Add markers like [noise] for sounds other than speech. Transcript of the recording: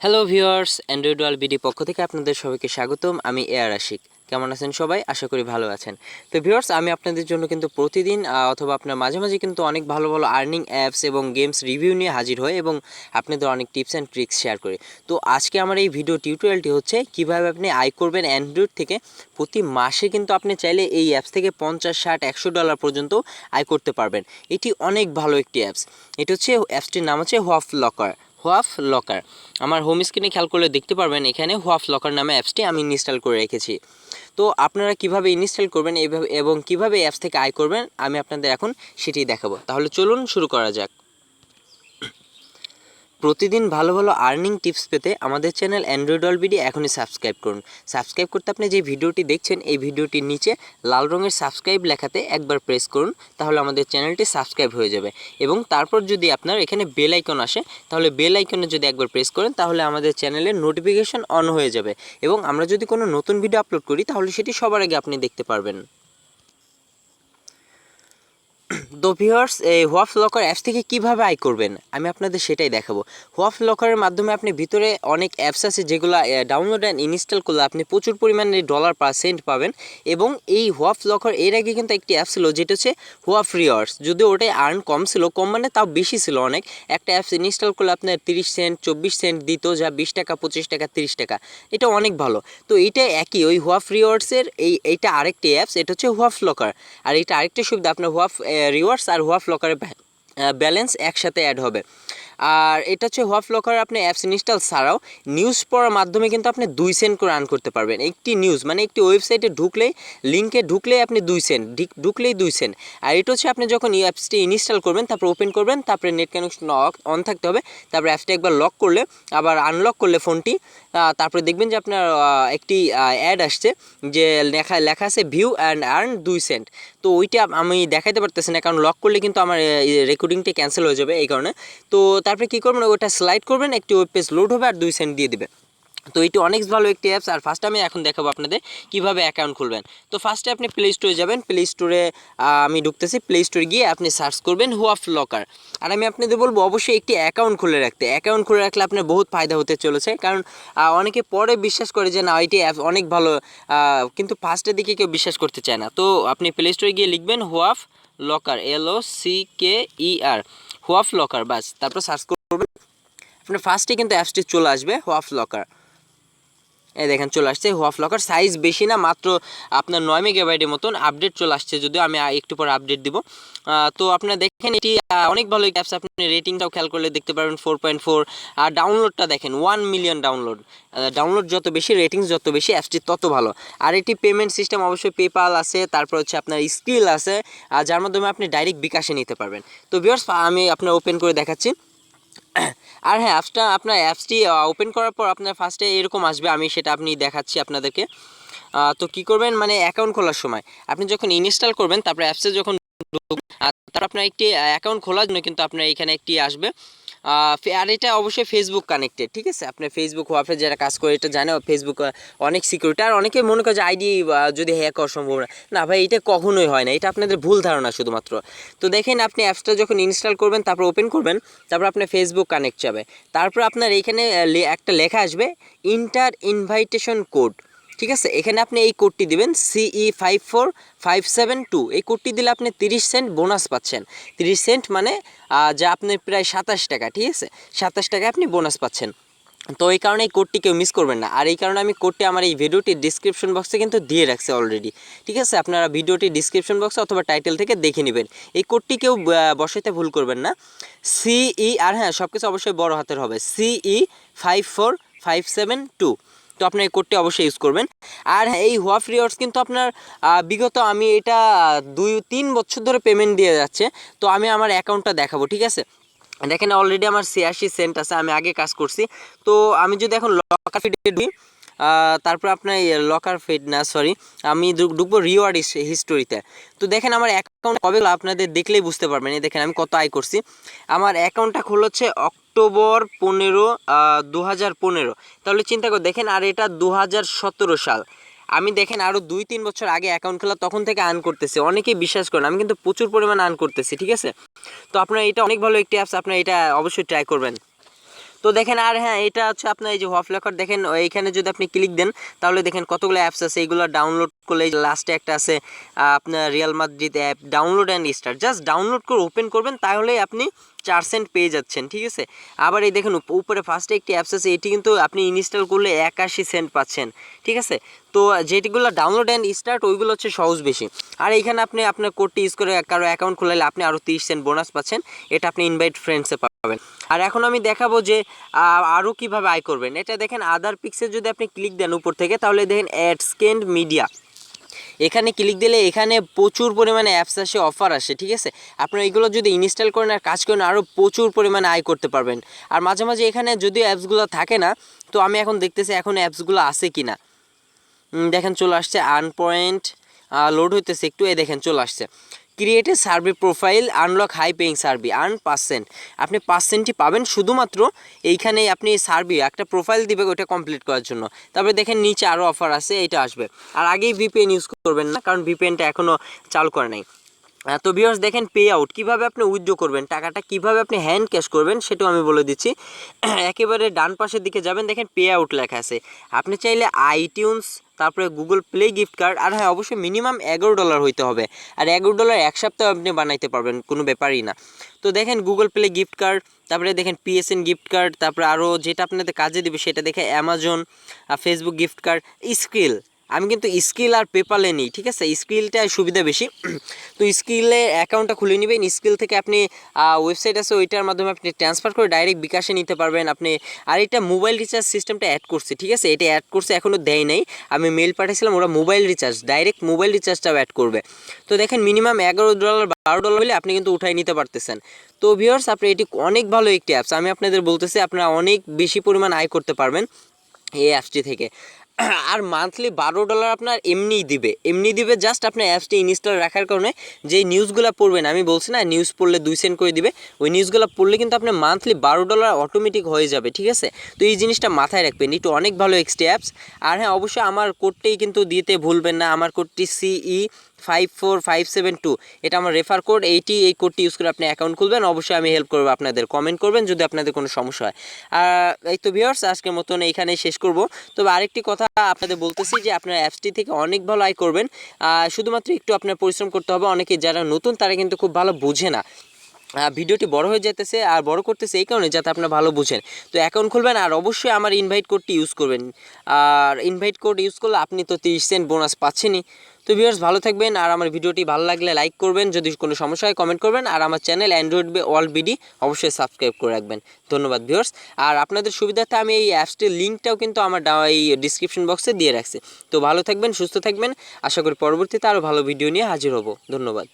Hello viewers Android wall BD পক্ষ থেকে আপনাদের সবাইকে স্বাগতম। আমি এয়ার আশিক কেমন আছেন সবাই? আশা করি ভালো আছেন। তো ভিউয়ার্স আমি আপনাদের জন্য কিন্তু প্রতিদিন অথবা আপনার মাঝে মাঝে কিন্তু অনেক ভালো ভালো আর্নিং অ্যাপস এবং গেমস রিভিউ নিয়ে হাজির হয় এবং আপনাদের অনেক টিপস অ্যান্ড ট্রিক্স শেয়ার করি। তো আজকে আমার এই ভিডিও টিউটোরিয়ালটি হচ্ছে, কীভাবে আপনি আয় করবেন অ্যান্ড্রয়েড থেকে প্রতি মাসে কিন্তু আপনি চাইলে এই অ্যাপস থেকে পঞ্চাশ, ষাট, একশো ডলার পর্যন্ত আয় করতে পারবেন। এটি অনেক ভালো একটি অ্যাপস এটি হচ্ছে অ্যাপসটির নাম হচ্ছে হোয়াফ লকার হোয়াফ লকার আমার হোম স্ক্রিনে খেয়াল করলে দেখতে পারবেন, এখানে হোয়াফ লকার নামে অ্যাপসটি আমি ইনস্টল করে রেখেছি। তো আপনারা কীভাবে ইনস্টল করবেন এবং কীভাবে অ্যাপস থেকে আয় করবেন, আমি আপনাদের এখন সেটি দেখাবো। তাহলে চলুন শুরু করা যাক। প্রতিদিন ভালো ভালো আর্নিং টিপস পেতে আমাদের চ্যানেল অ্যান্ড্রয়েড অলবিডি এখনই সাবস্ক্রাইব করুন। সাবস্ক্রাইব করতে আপনি যে ভিডিওটি দেখছেন, এই ভিডিওটির নিচে লাল রঙের সাবস্ক্রাইব লেখাতে একবার প্রেস করুন, তাহলে আমাদের চ্যানেলটি সাবস্ক্রাইব হয়ে যাবে। এবং তারপর যদি আপনার এখানে বেল আইকন আসে, তাহলে বেল আইকনে যদি একবার প্রেস করেন, তাহলে আমাদের চ্যানেলের নোটিফিকেশন অন হয়ে যাবে। এবং আমরা যদি কোনো নতুন ভিডিও আপলোড করি, তাহলে সেটি সবার আগে আপনি দেখতে পারবেন। [clears throat] তো ভিউয়ার্স এই হোয়াফ লকার অ্যাপস থেকে কীভাবে আয় করবেন? আমি আপনাদের সেটাই দেখাবো। হোয়াফ লকারের মাধ্যমে আপনি ভিতরে অনেক অ্যাপস আছে যেগুলো ডাউনলোড অ্যান্ড ইনস্টল করলে আপনি প্রচুর পরিমাণে ডলার পার্সেন্ট পাবেন। এবং এই হোয়াফ লকার এর আগে কিন্তু একটি অ্যাপ ছিল, যেটা হচ্ছে হোয়াফ রিওয়ার্স যদিও ওটাই আর্ন কম ছিল, কম মানে তাও বেশি ছিল অনেক। একটা অ্যাপস ইনস্টল করলে আপনার তিরিশ সেন্ট চব্বিশ সেন্ট দিত, যা বিশ টাকা, পঁচিশ টাকা, তিরিশ টাকা। এটা অনেক ভালো। তো এইটা একই, ওই হোয়াফ রিওয়ার্ডসের এই, এইটা আরেকটি অ্যাপস এটা হচ্ছে হোয়াফ লকার আর এটা আরেকটা সুবিধা, আপনার হোয়াফ রিওয়ার্ডস আর হোয়াফ লকারের ব্যালেন্স একসাথে অ্যাড হবে। আর এটা হচ্ছে হোয়াফ লকার আপনি অ্যাপস ইনস্টল ছাড়াও নিউজ পড়ার মাধ্যমে কিন্তু আপনি দুই সেন্ট করে আর্ন করতে পারবেন। একটি নিউজ মানে একটি ওয়েবসাইটে ঢুকলেই লিঙ্কে ঢুকলেই আপনি দুই সেন্ট ঢুকলেই দুই সেন্ট আর এটা হচ্ছে আপনি যখন এই অ্যাপসটি ইনস্টল করবেন, তারপর ওপেন করবেন, তারপরে নেট কানেকশন অন থাকতে হবে, তারপরে অ্যাপসটি একবার লক করলে, আবার আনলক করলে ফোনটি তারপরে দেখবেন যে আপনার একটি অ্যাড আসছে, যে লেখা লেখা আছে ভিউ অ্যান্ড আর্ন দুই সেন্ট তো ওইটা আমি দেখাইতে পারতেছি না, কারণ লক করলে কিন্তু আমার রেকর্ডিংটি ক্যান্সেল হয়ে যাবে এই কারণে। তো তারপরে কী করবেন? ওটা স্লাইড করবেন, একটি ওয়েব পেজ লোড হবে আর দুই সেন্ট দিয়ে দিবে তো এটি অনেক ভালো একটি অ্যাপস আর ফার্স্ট আমি এখন দেখাবো আপনাদের কীভাবে অ্যাকাউন্ট খুলবেন। তো ফার্স্টে আপনি প্লে স্টোরে যাবেন। প্লে স্টোরে আমি ঢুকতেছি। প্লে স্টোরে গিয়ে আপনি সার্চ করবেন হোয়াফ লকার আর আমি আপনাদের বলব, অবশ্যই একটি অ্যাকাউন্ট খুলে রাখতে। অ্যাকাউন্ট খুলে রাখলে আপনার বহুত ফায়দা হতে চলেছে। কারণ অনেকে পরে বিশ্বাস করে যে, না, এটি অ্যাপ অনেক ভালো। কিন্তু ফার্স্টের দিকে কেউ বিশ্বাস করতে চায় না। তো আপনি প্লে স্টোরে গিয়ে লিখবেন Whaff locker L O C K E R Whaff locker বাস। তারপর সার্চ করবেন আপনার ফার্স্টে কিন্তু অ্যাপসটি চলে আসবে হোয়াফ লকার এই দেখেন, চলে আসছে হোয়াফ লকার সাইজ বেশি না, মাত্র আপনার নয় মেগাবাইটের মতন আপডেট চলে আসছে। যদিও আমি একটু পর আপডেট দিব। তো আপনারা দেখেন, এটি অনেক ভালো অ্যাপস আপনি রেটিংটাও খেয়াল করলে দেখতে পারবেন ফোর পয়েন্ট ফোর আর ডাউনলোডটা দেখেন ওয়ান মিলিয়ন ডাউনলোড ডাউনলোড যত বেশি রেটিংস যত বেশি অ্যাপসটি তত ভালো। আর এটি পেমেন্ট সিস্টেম অবশ্যই পেপাল আছে, তারপর হচ্ছে আপনার স্কিল আছে, আর যার মাধ্যমে আপনি ডাইরেক্ট বিকাশে নিতে পারবেন। তো ভিউয়ার্স আমি আপনার ওপেন করে দেখাচ্ছি। আর হ্যাঁ অ্যাপসটা আপনার অ্যাপসটি ওপেন করার পর আপনার ফার্স্টে এরকম আসবে, আমি সেটা আপনি দেখাচ্ছি আপনাদেরকে। তো কি করবেন? মানে অ্যাকাউন্ট খোলার সময়। আপনি যখন ইনস্টল করবেন, তারপরে অ্যাপসে যখন তারপর আপনার একটি অ্যাকাউন্ট খোলার জন্য কিন্তু আপনার এখানে একটি আসবে। আর এটা অবশ্যই ফেসবুক কানেক্টেড ঠিক আছে? আপনার ফেসবুক হোয়াটসঅ্যাপে যারা কাজ করে, এটা জানে ফেসবুক অনেক সিকিউরিটি আর অনেকে মনে করে যে আইডি যদি হ্যাক হওয়ার সম্ভাবনা না। ভাই, এটা কখনোই হয় না। এটা আপনাদের ভুল ধারণা শুধুমাত্র। তো দেখেন, আপনি অ্যাপসটা যখন ইনস্টল করবেন, তারপর ওপেন করবেন, তারপর আপনার ফেসবুক কানেক্ট যাবে। তারপর আপনার এইখানে একটা লেখা আসবে ইন্টার ইনভাইটেশন কোড ঠিক আছে? এখানে আপনি এই কোডটি দিবেন CE five four five seven two এই কোডটি দিলে আপনি তিরিশ সেন্ট বোনাস পাচ্ছেন। তিরিশ সেন্ট মানে যা আপনি প্রায় সাতাশ টাকা, ঠিক আছে? সাতাশ টাকা আপনি বোনাস পাচ্ছেন। তো এই কারণে এই কোডটি কেউ মিস করবেন না। আর এই কারণে আমি কোডটি আমার এই ভিডিওটি ডিসক্রিপশন বক্সে কিন্তু দিয়ে রাখছি অলরেডি ঠিক আছে? আপনারা ভিডিওটি ডিসক্রিপশন বক্সে অথবা টাইটেল থেকে দেখে নেবেন। এই কোডটি কেউ বসাইতে ভুল করবেন না। সিই আর হ্যাঁ সব কিছু অবশ্যই বড় হাতের হবে। CE five four five seven two তো আপনার এই কোডটি অবশ্যই ইউজ করবেন। আর হ্যাঁ, এই হোয়াফ রিওয়ার্ডস কিন্তু আপনার বিগত আমি এটা দুই তিন বছর ধরে পেমেন্ট দিয়ে যাচ্ছে। তো আমি আমার অ্যাকাউন্টটা দেখাবো ঠিক আছে? দেখেন অলরেডি আমার ছিয়াশি সেন্ট আছে আমি আগে কাজ করছি। তো আমি যদি এখন লকার ফিডে ঢুকি তারপর আপনার লকার ফিড না সরি আমি ঢুক- ঢুকবো রিওয়ার্ড হিস্টোরিতে তো। দেখেন আমার অ্যাকাউন্ট কবে আপনাদের দেখলেই বুঝতে পারবেন। দেখেন আমি কত আয় করছি। আমার অ্যাকাউন্টটা খোলা হচ্ছে অক্টোবর পনেরো দু হাজার পনেরো। তাহলে চিন্তা করে, দেখেন আর এটা দু হাজার সতেরো সাল। আমি দেখেন আরও দুই, তিন বছর আগে অ্যাকাউন্ট খোলা তখন থেকে আর্ন করতেছি। অনেকেই বিশ্বাস করেন, আমি কিন্তু প্রচুর পরিমাণে আর্ন করতেছি, ঠিক আছে? তো আপনার এটা অনেক ভালো একটি অ্যাপস আপনার এটা অবশ্যই ট্রাই করবেন। তো দেখেন, আর হ্যাঁ এটা হচ্ছে আপনার এই যে হফ লকার দেখেন, এইখানে যদি আপনি ক্লিক দেন, তাহলে দেখেন কতগুলো অ্যাপস আছে এইগুলো ডাউনলোড করলে লাস্টে একটা আছে আপনার Real Madrid app download and start just download করে ওপেন করবেন তাহলে আপনি চার সেন্ট পেয়ে যাচ্ছেন, ঠিক আছে? আবার এই দেখেন, উপ- উপরে ফার্স্টে একটি অ্যাপস আছে, এটি কিন্তু আপনি ইনস্টল করলে একাশি সেন্ট পাচ্ছেন, ঠিক আছে? তো যেটিগুলো ডাউনলোড অ্যান্ড স্টার্ট ওইগুলো হচ্ছে সহজ বেশি। আর এইখানে আপনি আপনার কোডটি ইউজ করে কারও অ্যাকাউন্ট খোলালে আপনি আরও তিরিশ সেন্ট বোনাস পাচ্ছেন, এটা আপনি ইনভাইট ফ্রেন্ডসে পাবেন। আর এখন আমি দেখাবো যে আরও কীভাবে আয় করবেন। এটা দেখেন আদার পিক্সে যদি আপনি ক্লিক দেন উপর থেকে, তাহলে দেখেন অ্যাড স্কেন্ড মিডিয়া এখানে ক্লিক দিলে এখানে প্রচুর পরিমাণে অ্যাপস আসে অফার আসে, ঠিক আছে? আপনারা এগুলো যদি ইনস্টল করেন আর কাজ করেন আরও প্রচুর পরিমাণে আয় করতে পারবেন। আর মাঝে মাঝে এখানে যদি অ্যাপসগুলো থাকে না, তো আমি এখন দেখতেছি এখন অ্যাপসগুলো আছে কি না দেখেন চলে আসছে আনপয়েন্ট পয়েন্ট লোড হইতেছে, একটু এ দেখেন চলে আসছে। Create a survey profile unlock high paying survey earn percent আপনি পার্সেন্টটি পাবেন শুধুমাত্র এইখানে আপনি সার্ভি একটা প্রোফাইল দিবে ওটা কমপ্লিট করার জন্য। তারপরে দেখেন নিচে আরও অফার আছে, এটা আসবে। আর আগেই ভিপিএন ইউজ করবেন না, কারণ ভিপিএনটা এখনও চালু করে নাই। তো ভিউয়ার্স দেখেন পে আউট কীভাবে আপনি উইথড্র করবেন, টাকাটা কীভাবে আপনি হ্যান্ড ক্যাশ করবেন, সেটাও আমি বলে দিচ্ছি। [clears throat] একেবারে ডান পাশের দিকে যাবেন, দেখেন পে আউট লেখা আছে। আপনি চাইলে আইটিউন্স তারপরে গুগল প্লে গিফট কার্ড আর হ্যাঁ অবশ্যই মিনিমাম এগারো ডলার হইতে হবে। আর এগারো ডলার এক সপ্তাহ আপনি বানাইতে পারবেন, কোনো ব্যাপারই না। তো দেখেন গুগল প্লে গিফট কার্ড তারপরে দেখেন পিএসএন গিফট কার্ড তারপরে আরও যেটা আপনাদের কাজে দেবে, সেটা দেখে Amazon Facebook gift card skill আমি কিন্তু স্কিল আর পেপালে নিই ঠিক আছে? স্কিলটায় সুবিধা বেশি। তো স্কিলে অ্যাকাউন্টটা খুলে নেবেন। স্কিল থেকে আপনি ওয়েবসাইট আছে, ওইটার মাধ্যমে আপনি ট্রান্সফার করে ডাইরেক্ট বিকাশে নিতে পারবেন। আপনি, আর এটা মোবাইল রিচার্জ সিস্টেমটা অ্যাড করছে, ঠিক আছে? এটা অ্যাড করছে এখনও দেয় নাই। আমি মেল পাঠিয়েছিলাম, ওরা মোবাইল রিচার্জ ডাইরেক্ট মোবাইল রিচার্জটাও অ্যাড করবে। তো দেখেন মিনিমাম এগারো ডলার বারো ডলার হলে আপনি কিন্তু উঠাই নিতে পারতেছেন। তো ভিউয়ার্স আপনি এটি অনেক ভালো একটি অ্যাপস আমি আপনাদের বলতেছি, আপনারা অনেক বেশি পরিমাণ আয় করতে পারবেন এই অ্যাপসটি থেকে। [clears throat] আর মান্থলি বারো ডলার আপনার এমনিই দিবে। এমনি দিবে জাস্ট আপনার অ্যাপসটি ইনস্টল রাখার কারণে যেই নিউজগুলো পড়বেন, আমি বলছি না নিউজ পড়লে দুই সেন্ট করে দিবে, ওই নিউজগুলো পড়লে কিন্তু আপনি মান্থলি বারো ডলার অটোমেটিক হয়ে যাবে, ঠিক আছে? তো এই জিনিসটা মাথায় রাখবেন, একটু অনেক ভালো এক্সটি অ্যাপস আর হ্যাঁ অবশ্যই আমার কোডটাই কিন্তু দিতে ভুলবেন না, আমার কোডটি C five four five seven two এটা আমার রেফার কোড এইটি এই কোডটি ইউজ করে আপনি অ্যাকাউন্ট খুলবেন, অবশ্যই আমি হেল্প করব আপনাদের। কমেন্ট করবেন যদি আপনাদের কোনো সমস্যা হয়। আর এই তো ভিউয়ার্স আজকের মতন এইখানে শেষ করব। তবে আরেকটি কথা আপনাদের বলতেছি যে আপনার অ্যাপসটি থেকে অনেক ভালো আয় করবেন। শুধুমাত্র একটু আপনার পরিশ্রম করতে হবে। অনেকে যারা নতুন, তারা কিন্তু খুব ভালো বোঝে না। ভিডিওটি বড় হয়ে যেতেছে আর বড় করতেছে এই কারণে যাতে আপনারা ভালো বুঝেন। তো অ্যাকাউন্ট খুলবেন আর অবশ্যই আমার ইনভাইট কোডটি ইউজ করবেন। আর ইনভাইট কোড ইউজ করলে আপনি তো তিরিশ সেন্ট বোনাস পাচ্ছেনই। তো ভিউয়ার্স, ভালো থাকবেন আর আমার ভিডিওটি ভালো লাগলে লাইক করবেন। যদি কোনো সমস্যা হয় কমেন্ট করবেন। আর আমার চ্যানেল অ্যান্ড্রয়েড অল বিডি অবশ্যই সাবস্ক্রাইব করে রাখবেন। ধন্যবাদ ভিউয়ার্স। আর আপনাদের সুবিধার্থে আমি এই অ্যাপসটির লিঙ্কটাও কিন্তু আমার এই ডিসক্রিপশন বক্সে দিয়ে রাখছি। তো ভালো থাকবেন, সুস্থ থাকবেন। আশা করি পরবর্তীতে আরও ভালো ভিডিও নিয়ে হাজির হব। ধন্যবাদ।